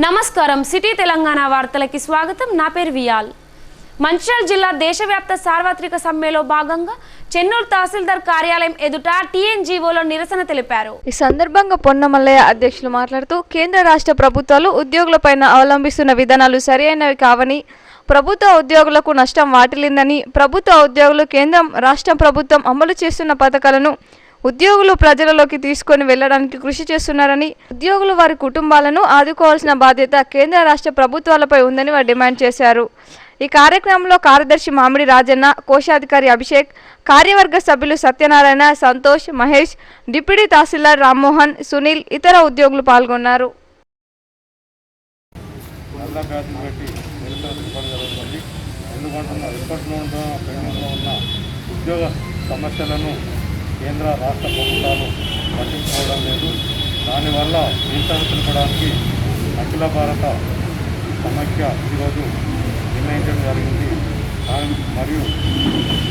నమస్కారం. సిటీ తెలంగాణ వార్తలకి స్వాగతం. నా పేరు వియాల్. మంచిర్యాల జిల్లా దేశవ్యాప్త సార్వత్రిక సమ్మెలో భాగంగా చెన్నూరు తహసీల్దార్ కార్యాలయం ఎదుట టీఎన్జీఓలో నిరసన తెలిపారు. ఈ సందర్భంగా పొన్నమల్లయ్య అధ్యక్షులు మాట్లాడుతూ కేంద్ర రాష్ట్ర ప్రభుత్వాలు ఉద్యోగులపైన అవలంబిస్తున్న విధానాలు సరైనవి కావని ప్రభుత్వ ఉద్యోగులకు నష్టం వాటిల్లిందని ప్రభుత్వ ఉద్యోగులు కేంద్రం రాష్ట్ర ప్రభుత్వం అమలు చేస్తున్న పథకాలను ఉద్యోగులు ప్రజలలోకి తీసుకొని వెళ్ళడానికి కృషి చేస్తున్నారని ఉద్యోగులు వారి కుటుంబాలను ఆదుకోవాల్సిన బాధ్యత కేంద్ర రాష్ట్ర ప్రభుత్వాలపై ఉందని వారు డిమాండ్ చేశారు. ఈ కార్యక్రమంలో కార్యదర్శి మామిడి రాజన్న కోశాధికారి అభిషేక్ కార్యవర్గ సభ్యులు సత్యనారాయణ సంతోష్ మహేష్ డిప్యూటీ తహసీల్దార్ రామ్మోహన్ సునీల్ ఇతర ఉద్యోగులు పాల్గొన్నారు. ఎందుకంటున్నా ఇప్పట్లో ఉన్న పెండింగ్లో ఉన్న ఉద్యోగ సమస్యలను కేంద్ర రాష్ట్ర ప్రభుత్వాలు పట్టించుకోవడం లేదు. దానివల్ల నిరసన తెలపడానికి అఖిల భారత సమైక్య ఈరోజు నిర్ణయించడం జరిగింది. దాని మరియు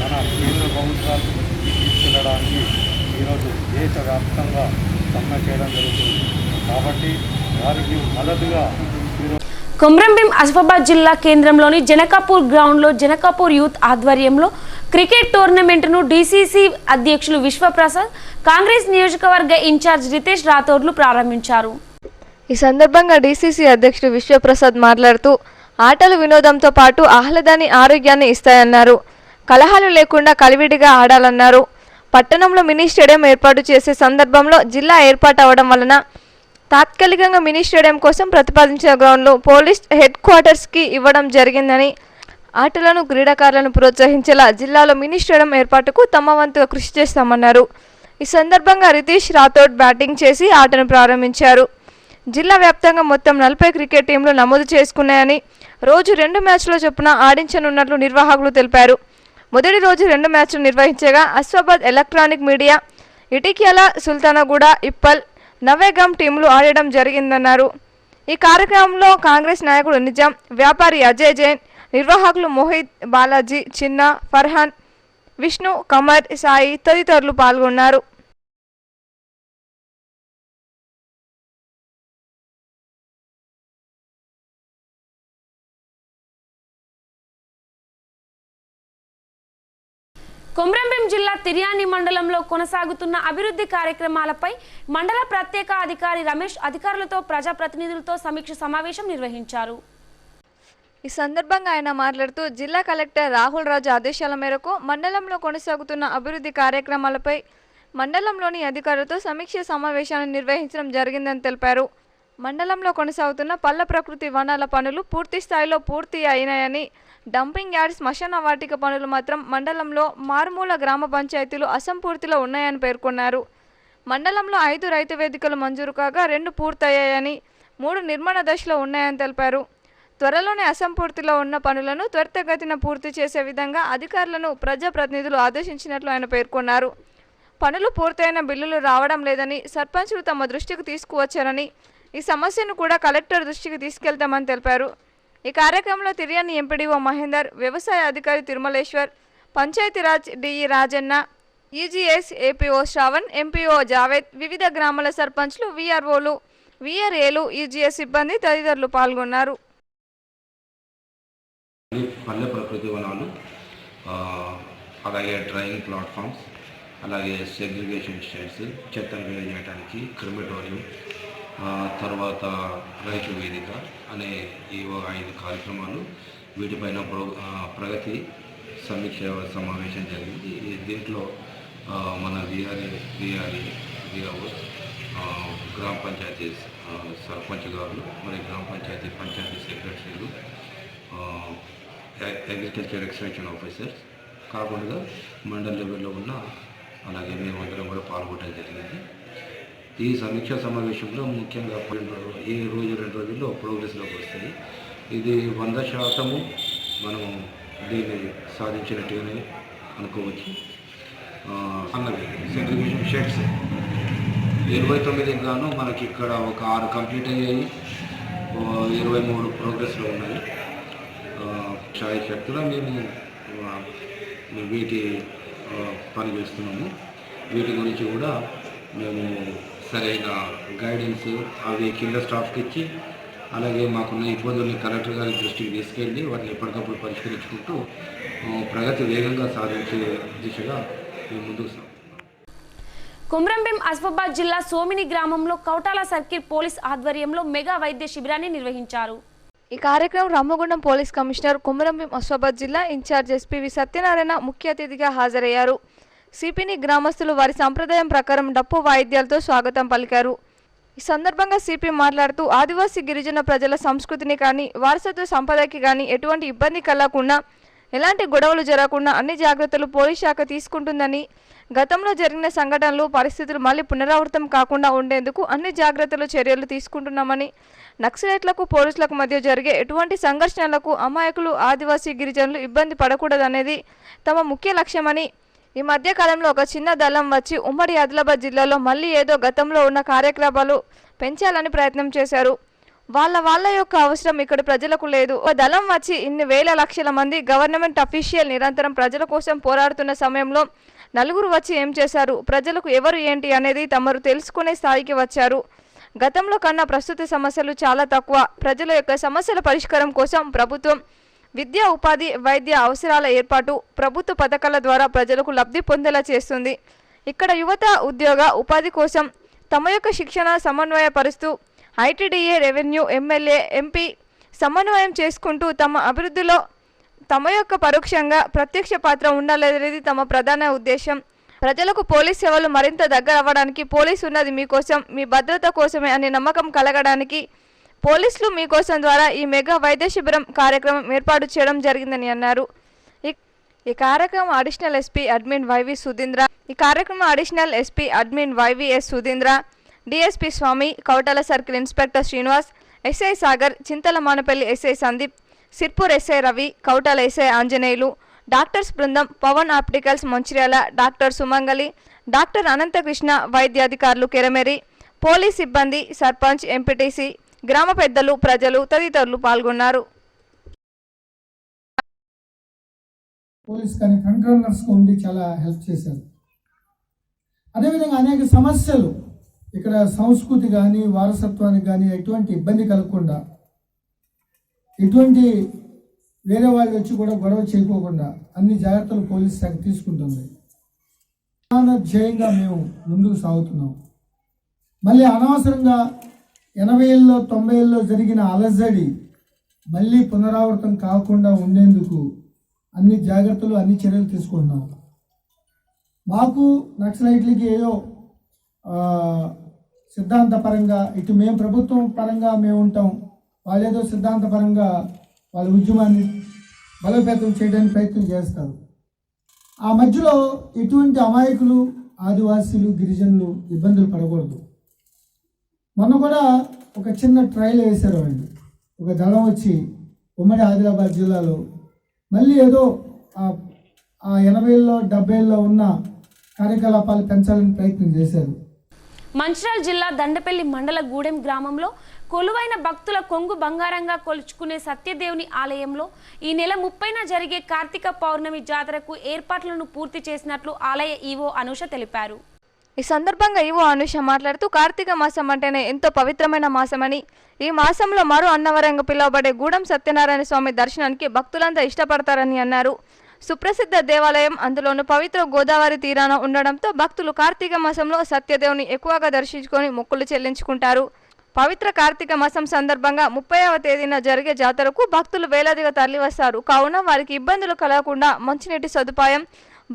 మన కేంద్ర ప్రభుత్వాలు తీసుకెళ్ళడానికి ఈరోజు దేశవ్యాప్తంగా సమ్మె చేయడం జరుగుతుంది. కాబట్టి వారికి మద్దతుగా కొమ్రంభీం ఆసిఫాబాద్ జిల్లా కేంద్రంలోని జనకాపూర్ గ్రౌండ్లో జనకాపూర్ యూత్ ఆధ్వర్యంలో క్రికెట్ టోర్నమెంట్ను డీసీసీ అధ్యక్షులు విశ్వప్రసాద్ కాంగ్రెస్ నియోజకవర్గ ఇన్ఛార్జ్ రితేష్ రాథోడ్లు ప్రారంభించారు. ఈ సందర్భంగా డీసీసీ అధ్యక్షుడు విశ్వప్రసాద్ మాట్లాడుతూ ఆటలు వినోదంతో పాటు ఆహ్లాదాన్ని ఆరోగ్యాన్ని ఇస్తాయన్నారు. కలహాలు లేకుండా కలివిడిగా ఆడాలన్నారు. పట్టణంలో మినీ స్టేడియం ఏర్పాటు చేసే సందర్భంలో జిల్లా ఏర్పాటు అవడం వలన తాత్కాలికంగా మినీ స్టేడియం కోసం ప్రతిపాదించిన గ్రౌండ్లు పోలీస్ హెడ్ క్వార్టర్స్కి ఇవ్వడం జరిగిందని ఆటలను క్రీడాకారులను ప్రోత్సహించేలా జిల్లాలో మినీ స్టేడియం ఏర్పాటుకు తమ వంతుగా కృషి చేస్తామన్నారు. ఈ సందర్భంగా రితీష్ రాథోడ్ బ్యాటింగ్ చేసి ఆటను ప్రారంభించారు. జిల్లా వ్యాప్తంగా మొత్తం నలభై క్రికెట్ టీంలు నమోదు చేసుకున్నాయని రోజు రెండు మ్యాచ్ల చొప్పున ఆడించనున్నట్లు నిర్వాహకులు తెలిపారు. మొదటి రోజు రెండు మ్యాచ్లు నిర్వహించగా అస్వాబాద్ ఎలక్ట్రానిక్ మీడియా ఇటిక్యాల సుల్తానగూడ ఇప్పల్ నవేగం టీంలు ఆడడం జరిగిందన్నారు. ఈ కార్యక్రమంలో కాంగ్రెస్ నాయకుడు నిజాం వ్యాపారి అజయ్ జైన్ నిర్వాహకులు మోహిత్ బాలాజీ చిన్న ఫర్హాన్ విష్ణు కమర్ సాయి తదితరులు పాల్గొన్నారు. కొమరంభీం జిల్లా తిర్యాని మండలంలో కొనసాగుతున్న అభివృద్ధి కార్యక్రమాలపై మండల ప్రత్యేక అధికారి రమేష్ అధికారులతో ప్రజాప్రతినిధులతో సమీక్ష సమావేశం నిర్వహించారు. ఈ సందర్భంగా ఆయన మాట్లాడుతూ జిల్లా కలెక్టర్ రాహుల్ రాజు ఆదేశాల మేరకు మండలంలో కొనసాగుతున్న అభివృద్ధి కార్యక్రమాలపై మండలంలోని అధికారులతో సమీక్ష సమావేశాన్ని నిర్వహించడం జరిగిందని తెలిపారు. మండలంలో కొనసాగుతున్న పల్ల ప్రకృతి వనాల పనులు పూర్తి స్థాయిలో పూర్తి అయినాయని డంపింగ్ యార్డ్ శ్మశాన వాటిక పనులు మాత్రం మండలంలో మారుమూల గ్రామ పంచాయతీలు అసంపూర్తిలో ఉన్నాయని పేర్కొన్నారు. మండలంలో ఐదు రైతు వేదికలు మంజూరు కాగా రెండు పూర్తయ్యాయని మూడు నిర్మాణ దశలో ఉన్నాయని తెలిపారు. త్వరలోనే అసంపూర్తిలో ఉన్న పనులను త్వరితగతిన పూర్తి చేసే విధంగా అధికారులను ప్రజాప్రతినిధులు ఆదేశించినట్లు ఆయన పేర్కొన్నారు. పనులు పూర్తయిన బిల్లులు రావడం లేదని సర్పంచులు తమ దృష్టికి తీసుకువచ్చారని ఈ సమస్యను కూడా కలెక్టర్ దృష్టికి తీసుకెళ్తామని తెలిపారు. ఈ కార్యక్రమంలో తిరియాని ఎంపీడీఓ మహేందర్ వ్యవసాయ అధికారి Tirumaleshwar Panchayati Raj DE Rajanna EGS APO Shravan MPO Javed వివిధ గ్రామాల సర్పంచ్లు వీఆర్ఓలు వీఆర్ఏలు ఈజీఎస్ సిబ్బంది తదితరులు పాల్గొన్నారు. పల్లె ప్రకృతి వనాలు అలాగే డ్రైవింగ్ ప్లాట్ఫామ్స్ అలాగే సెగ్రిగేషన్ షెడ్స్ చెత్తను వేయడానికి క్రిమిటోరియం తర్వాత రైతు వేదిక అనే ఈ ఐదు కార్యక్రమాలు వీటిపైన ప్రో ప్రగతి సమీక్ష సమావేశం జరిగింది. దీంట్లో మన విఆర్ఏ విఆర్ఏ విఆర్ఓ గ్రామ పంచాయతీ సర్పంచ్ గారు మరి గ్రామ పంచాయతీ పంచాయతీ సెక్రటరీలు అగ్రికల్చర్ ఎక్స్టెన్షన్ ఆఫీసర్స్ కాకుండా మండల్ లెవెల్లో ఉన్న అలాగే మేమందరం కూడా పాల్గొనడం జరిగింది. ఈ సమీక్షా సమావేశంలో ముఖ్యంగా ఈ రోజు రెండు రోజుల్లో ప్రోగ్రెస్లోకి వస్తుంది ఇది వంద శాతము మనం దీన్ని సాధించినట్టుగానే అనుకోవచ్చు. అన్నది. సెగ్రిగేషన్ షెడ్స్ ఇరవై తొమ్మిది గాను మనకి ఇక్కడ ఒక ఆరు కంప్లీట్ అయ్యాయి. ఇరవై మూడు ప్రోగ్రెస్లో ఉన్నాయి. ఆ, శక్తిలో మేము వీటి పనిచేస్తున్నాము. పని చేస్తున్నాము వీటి గురించి కూడా మేము సరైన గైడెన్స్ అవి కింద స్టాఫ్కి ఇచ్చి అలాగే మాకున్న ఇబ్బందుల్ని కలెక్టర్ గారి దృష్టికి తీసుకెళ్ళి వాటిని ఎప్పటికప్పుడు పరిష్కరించుకుంటూ ప్రగతి వేగంగా సాధించే దిశగా మేము ముందుకు సాగుతున్నాం కుమ్రంభీం ఆసిఫాబాద్ జిల్లా సోమిని గ్రామంలో కౌటాల సర్కిల్ పోలీస్ ఆధ్వర్యంలో మెగా వైద్య శిబిరాన్ని నిర్వహించారు. ఈ కార్యక్రమం రామగుండం పోలీస్ కమిషనర్ కుమరంభీం అస్వాబాద్ జిల్లా ఇన్ఛార్జ్ ఎస్పీవి సత్యనారాయణ ముఖ్య అతిథిగా హాజరయ్యారు. సిపిని గ్రామస్తులు వారి సంప్రదాయం ప్రకారం డప్పు వాయిద్యాలతో స్వాగతం పలికారు. ఈ సందర్భంగా సిపి మాట్లాడుతూ ఆదివాసీ గిరిజన ప్రజల సంస్కృతిని కానీ వారసత్వ సంపదకి కానీ ఎటువంటి ఇబ్బంది కలగకుండా ఎలాంటి గొడవలు జరగకుండా అన్ని జాగ్రత్తలు పోలీస్ శాఖ తీసుకుంటుందని గతంలో జరిగిన సంఘటనలు పరిస్థితులు మళ్ళీ పునరావృతం కాకుండా ఉండేందుకు అన్ని జాగ్రత్తలు చర్యలు తీసుకుంటున్నామని నక్సలైట్లకు పోలీసులకు మధ్య జరిగే ఎటువంటి సంఘర్షణలకు అమాయకులు ఆదివాసీ గిరిజనులు ఇబ్బంది పడకూడదనేది తమ ముఖ్య లక్ష్యమని ఈ మధ్య కాలంలో ఒక చిన్న దళం వచ్చి ఉమ్మడి ఆదిలాబాద్ జిల్లాలో మళ్ళీ ఏదో గతంలో ఉన్న కార్యక్రమాలు పెంచాలని ప్రయత్నం చేశారు. వాళ్ళ వాళ్ళ యొక్క అవసరం ఇక్కడ ప్రజలకు లేదు. ఒక దళం వచ్చి ఇన్ని వేల లక్షల మంది గవర్నమెంట్ అఫీషియల్ నిరంతరం ప్రజల కోసం పోరాడుతున్న సమయంలో నలుగురు వచ్చి ఏం చేశారు? ప్రజలకు ఎవరు ఏంటి అనేది తమరు తెలుసుకునే స్థాయికి వచ్చారు. గతంలో కన్నా ప్రస్తుత సమస్యలు చాలా తక్కువ. ప్రజల యొక్క సమస్యల పరిష్కారం కోసం ప్రభుత్వం విద్య ఉపాధి వైద్య అవసరాల ఏర్పాటు ప్రభుత్వ పథకాల ద్వారా ప్రజలకు లబ్ధి పొందేలా చేస్తుంది. ఇక్కడ యువత ఉద్యోగ ఉపాధి కోసం తమ యొక్క శిక్షణ సమన్వయపరుస్తూ ఐటీడీఏ రెవెన్యూ ఎమ్మెల్యే ఎంపీ సమన్వయం చేసుకుంటూ తమ అభివృద్ధిలో తమ యొక్క పరోక్షంగా ప్రత్యక్ష పాత్ర ఉండాలనేది తమ ప్రధాన ఉద్దేశం. ప్రజలకు పోలీస్ సేవలు మరింత దగ్గర అవ్వడానికి పోలీస్ ఉన్నది మీకోసం మీ భద్రత కోసమే అనే నమ్మకం కలగడానికి పోలీసులు మీకోసం ద్వారా ఈ మెగా వైద్య శిబిరం కార్యక్రమం ఏర్పాటు చేయడం జరిగిందని అన్నారు. ఈ- కార్యక్రమం additional SP admin YV Sudheendra ఈ కార్యక్రమం additional SP admin YVS Sudheendra DSP Swamy Kautala circle inspector Srinivas SI Sagar Chintala Manapalli SI Sandeep Sirpur SI Ravi Kautala SI Anjaneyulu doctors బృందం Pavan opticals Mancherial doctor Sumangali doctor Anantakrishna వైద్యాధికారులు Kerameri police సిబ్బంది sarpanch MPTC గ్రామ పెద్దలు ప్రజలు తదితరులు పాల్గొన్నారు. Police కానీ front ఉండి చాలా హెల్ప్ చేశారు. అదేవిధంగా అనేక సమస్యలు ఇక్కడ సంస్కృతి కానీ వారసత్వానికి కానీ ఎటువంటి ఇబ్బంది కలగకుండా ఎటువంటి వేరే వాళ్ళు వచ్చి కూడా గొడవ చేయకోకుండా అన్ని జాగ్రత్తలు పోలీస్ శాఖ తీసుకుంటుంది. ప్రధాన ధ్యేయంగా మేము ముందుకు సాగుతున్నాం. మళ్ళీ అనవసరంగా ఎనభైల్లో తొంభైల్లో జరిగిన అలజడి మళ్ళీ పునరావృతం కాకుండా ఉండేందుకు అన్ని జాగ్రత్తలు అన్ని చర్యలు తీసుకుంటున్నాం. మాకు నక్సలైట్లకి ఏదో సిద్ధాంతపరంగా ఇటు మేము ప్రభుత్వం పరంగా మేము ఉంటాం. వాళ్ళేదో సిద్ధాంతపరంగా వాళ్ళ ఉద్యమాన్ని బలోపేతం చేయడానికి ప్రయత్నం చేస్తారు. ఆ మధ్యలో ఎటువంటి అమాయకులు ఆదివాసీలు గిరిజనులు ఇబ్బందులు పడకూడదు. మొన్న కూడా ఒక చిన్న ట్రయల్ వేశారు వాళ్ళు ఒక దళం వచ్చి ఉమ్మడి ఆదిలాబాద్ జిల్లాలో మళ్ళీ ఏదో ఆ- ఎనభైలో డెబ్బైలో ఉన్న కార్యకలాపాలు పెంచాలని ప్రయత్నం చేశారు. మంచిర్యాల జిల్లా దండపల్లి మండల గూడెం గ్రామంలో కొలువైన భక్తుల కొంగు బంగారంగా కొలుచుకునే సత్యదేవుని ఆలయంలో ఈ నెల ముప్పైన జరిగే కార్తీక పౌర్ణమి జాతరకు ఏర్పాట్లను పూర్తి చేసినట్లు ఆలయ ఈవో అనుష తెలిపారు. ఈ సందర్భంగా ఈవో అనుష మాట్లాడుతూ కార్తీక మాసం అంటేనే ఎంతో పవిత్రమైన మాసమని. ఈ మాసంలో మరో అన్నవరంగా పిలువబడే గూడెం సత్యనారాయణ స్వామి దర్శనానికి భక్తులంతా ఇష్టపడతారని అన్నారు. సుప్రసిద్ధ దేవాలయం అందులోనూ పవిత్ర గోదావరి తీరాన ఉండడంతో భక్తులు కార్తీక మాసంలో సత్యదేవుని ఎక్కువగా దర్శించుకొని మొక్కులు చెల్లించుకుంటారు. పవిత్ర కార్తీక మాసం సందర్భంగా ముప్పైవ తేదీన జరిగే జాతరకు భక్తులు వేలాదిగా తరలివస్తారు. కావున వారికి ఇబ్బందులు కలగకుండా మంచినీటి సదుపాయం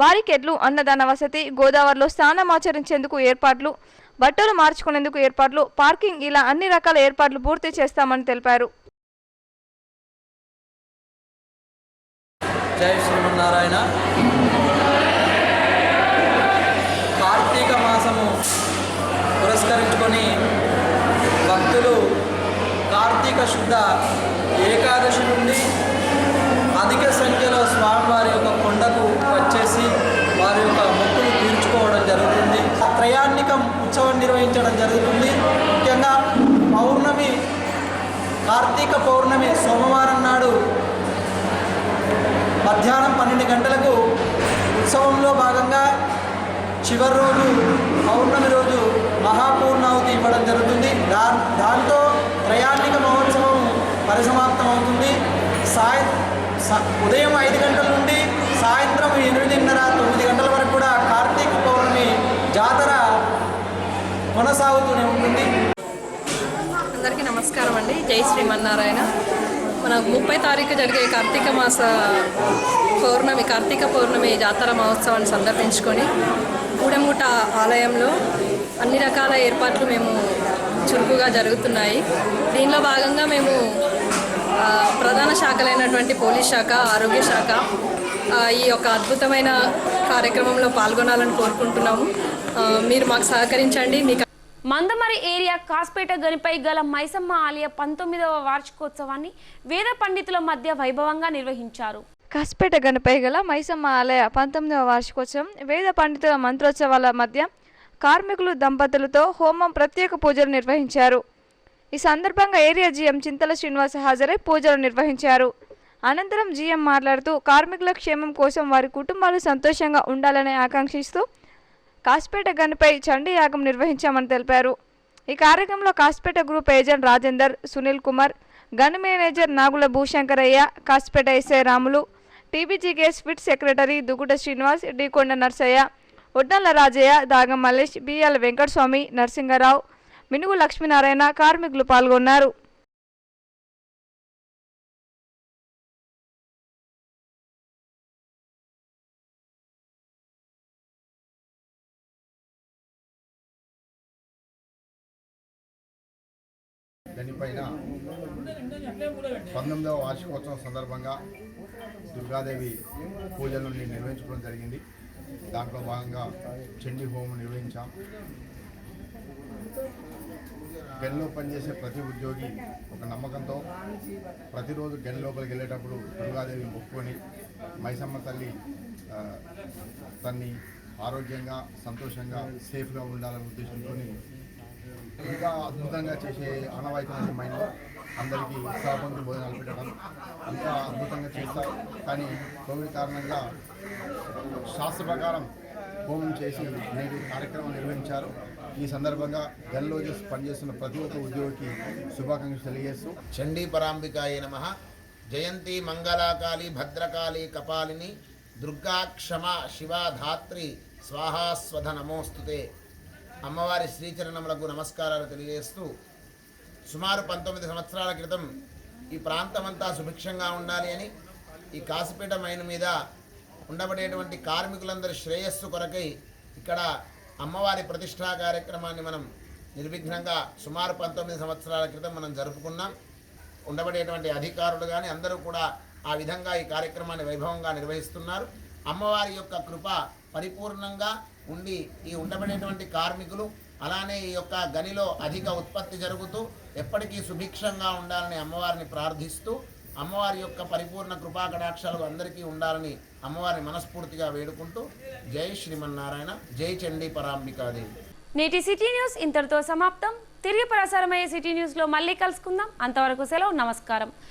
బారికెడ్లు అన్నదాన వసతి గోదావరిలో స్నానం ఆచరించేందుకు ఏర్పాట్లు బట్టలు మార్చుకునేందుకు ఏర్పాట్లు పార్కింగ్ ఇలా అన్ని రకాల ఏర్పాట్లు పూర్తి చేస్తామని తెలిపారు. జై శ్రీమన్నారాయణ. కార్తీక మాసము పురస్కరించుకొని భక్తులు కార్తీక శుద్ధ ఏకాదశి నుండి అధిక సంఖ్యలో స్వామివారి యొక్క కొండకు వచ్చేసి వారి యొక్క మొక్కులు తీర్చుకోవడం జరుగుతుంది. త్రయాణికం ఉత్సవం నిర్వహించడం జరుగుతుంది. ముఖ్యంగా పౌర్ణమి కార్తీక పౌర్ణమి సోమవారం నాడు మధ్యాహ్నం పన్నెండు గంటలకు ఉత్సవంలో భాగంగా చివరి రోజు పౌర్ణమి రోజు మహాపూర్ణావతి ఇవ్వడం జరుగుతుంది. దా దాంతో త్రయాణిక మహోత్సవం పరిసమాప్తం అవుతుంది సాయ ఉదయం ఐదు గంటల నుండి సాయంత్రం ఎనిమిదిన్నర తొమ్మిది గంటల వరకు కూడా కార్తీక పౌర్ణమి జాతర కొనసాగుతూనే ఉంటుంది. అందరికీ నమస్కారం అండి. జై శ్రీమన్నారాయణ. మన ముప్పై తారీఖు జరిగే కార్తీక మాస పౌర్ణమి కార్తీక పౌర్ణమి జాతర మహోత్సవాన్ని సందర్శించుకొని గూడెంగుట ఆలయంలో అన్ని రకాల ఏర్పాట్లు మేము చురుకుగా జరుగుతున్నాయి. దీనిలో భాగంగా మేము ప్రధాన శాఖలైనటువంటి పోలీస్ శాఖ ఆరోగ్య శాఖ ఈ యొక్క అద్భుతమైన కార్యక్రమంలో పాల్గొనాలని కోరుకుంటున్నాము. మీరు మాకు సహకరించండి మీకు మందమరి ఏరియా కాస్పేట గనిపై గల మైసమ్మ ఆలయ పంతొమ్మిదవ వార్షికోత్సవాన్ని వేద పండితుల మధ్య వైభవంగా నిర్వహించారు. కాసిపేట గనిపై గల మైసమ్మ ఆలయ పంతొమ్మిదవ వార్షికోత్సవం వేద పండితుల మంత్రోత్సవాల మధ్య కార్మికులు దంపతులతో హోమం ప్రత్యేక పూజలు నిర్వహించారు. ఈ సందర్భంగా ఏరియా జీఎం చింతల శ్రీనివాస హాజరై పూజలు నిర్వహించారు. అనంతరం జీఎం మాట్లాడుతూ కార్మికుల క్షేమం కోసం వారి కుటుంబాలు సంతోషంగా ఉండాలని ఆకాంక్షిస్తూ కాస్పేట గన్పై చండీ యాగం నిర్వహించామని తెలిపారు. ఈ కార్యక్రమంలో Kasipet group agent Rajender Sunil Kumar gun manager Nagula Bhushankaraiah Kasipet SI Ramulu TBGKS fit secretary Duguta Srinivas Dikonda Narsaiah Uddalla Rajaiah Dagam Mallesh BL Venkataswamy Narasinga Rao Minugu Lakshminarayana కార్మికులు పాల్గొన్నారు. దానిపైన పంతొమ్మిదవ వార్షికోత్సవం సందర్భంగా దుర్గాదేవి పూజలను నిర్వహించుకోవడం జరిగింది. దాంట్లో భాగంగా చండీ హోమం నిర్వహించాం. గెల్లో పనిచేసే ప్రతి ఉద్యోగి ఒక నమ్మకంతో ప్రతిరోజు గెల్ లోపలికి వెళ్ళేటప్పుడు దుర్గాదేవి మొక్కుకొని మైసమ్మ తల్లి తన్ని ఆరోగ్యంగా సంతోషంగా సేఫ్గా ఉండాలనే ఉద్దేశంతో ఇంకా అద్భుతంగా చేసే ఆనవాయితీ అందరికీ ఉత్సాహపంతి భోజనాలు పెట్టడం ఇంకా అద్భుతంగా చేస్తారు కానీ కోవిడ్ కారణంగా శాస్త్ర ప్రకారం హోమం చేసి నేటి కార్యక్రమం నిర్వహించారు. ఈ సందర్భంగా గన్లో చేసి పనిచేస్తున్న ప్రతి ఒక్క ఉద్యోగికి శుభాకాంక్షలు తెలియజేస్తూ చండీ పరాంబికాయ నమ జయంతి మంగళాకాళి భద్రకాళి కపాలిని దుర్గా క్షమ స్వాహాస్వధ నమోస్తుతే. అమ్మవారి శ్రీచరణములకు నమస్కారాలు తెలియజేస్తూ సుమారు పంతొమ్మిది సంవత్సరాల క్రితం ఈ ప్రాంతమంతా సుభిక్షంగా ఉండాలి అని ఈ కాసిపేట మైన్ మీద ఉండబడేటువంటి కార్మికులందరి శ్రేయస్సు కొరకై ఇక్కడ అమ్మవారి ప్రతిష్టా కార్యక్రమాన్ని మనం నిర్విఘ్నంగా సుమారు పంతొమ్మిది సంవత్సరాల క్రితం మనం జరుపుకున్నాం. ఉండబడేటువంటి అధికారులు కానీ అందరూ కూడా ఆ విధంగా ఈ కార్యక్రమాన్ని వైభవంగా నిర్వహిస్తున్నారు. అమ్మవారి యొక్క కృప పరిపూర్ణంగా ఉండి ఈ ఉండబడేటువంటి కార్మికులు అలానే ఈ యొక్క గనిలో అధిక ఉత్పత్తి జరుగుతూ ఎప్పటికీ సుభిక్షంగా ఉండాలని అమ్మవారిని ప్రార్థిస్తూ అమ్మవారి యొక్క పరిపూర్ణ కృపా కటాక్షాలు అందరికీ ఉండాలని అమ్మవారిని మనస్ఫూర్తిగా వేడుకుంటూ జై శ్రీమన్నారాయణ జై చండీ పరాంబికాదేవి. నేటి సిటీ న్యూస్ ఇంతటితో సమాప్తం. తిరిగి ప్రసారమయ్యే సిటీ న్యూస్లో మళ్ళీ కలుసుకుందాం. అంతవరకు సెలవు నమస్కారం.